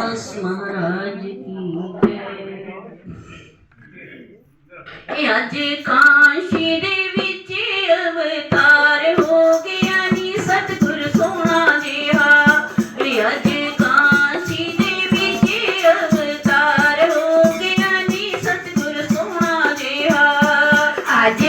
दास महाराज की जय अज काशी दे विच अवतार हो गया नी सतगुर सोना जिहा अज काशी दे विच अवतार हो गया नी सतगुर सोना जिहा अज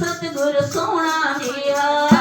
ਸਤਿਗੁਰ ਸੋਹਣਾ ਨੀਆ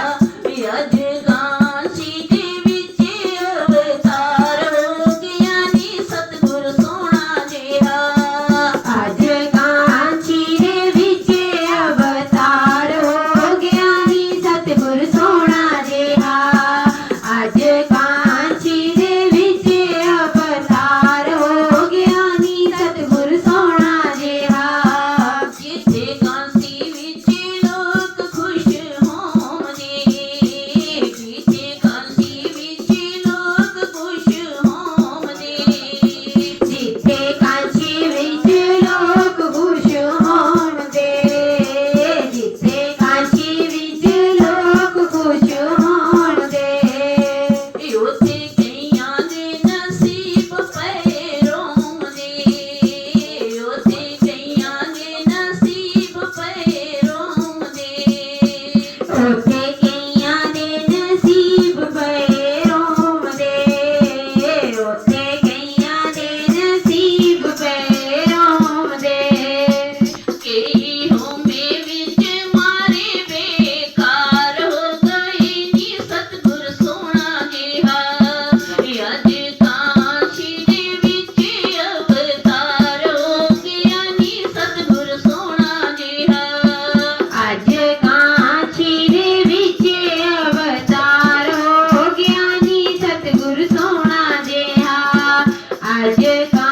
calle.